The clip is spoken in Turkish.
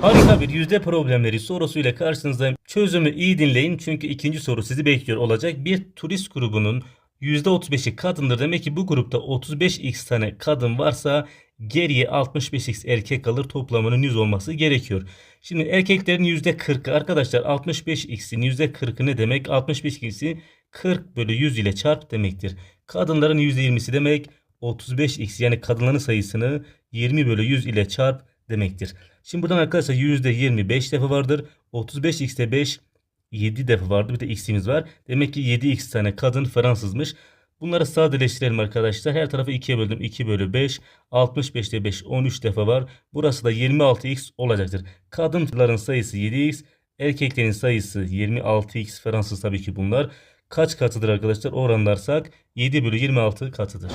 Harika bir yüzde problemleri sorusuyla karşınızdayım. Çözümü iyi dinleyin çünkü ikinci soru sizi bekliyor olacak. Bir turist grubunun %35'i kadındır. Demek ki bu grupta 35x tane kadın varsa geriye 65x erkek kalır. Toplamının 100 olması gerekiyor. Şimdi erkeklerin %40'ı arkadaşlar 65x'in %40'ı ne demek? 65x'i 40 bölü 100 ile çarp demektir. Kadınların %20'si demek 35x yani kadınların sayısını 20 bölü 100 ile çarp demektir. Şimdi buradan arkadaşlar %20 5 defa vardır. 35x'te 5 7 defa vardı. Bir de x'imiz var. Demek ki 7x tane kadın Fransızmış. Bunları sadeleştirelim arkadaşlar. Her tarafı 2'ye böldüm. 2 bölü 5. 65'te 5 13 defa var. Burası da 26x olacaktır. Kadınların sayısı 7x. Erkeklerin sayısı 26x. Fransız tabii ki bunlar. Kaç katıdır arkadaşlar? Oranlarsak 7 bölü 26 katıdır.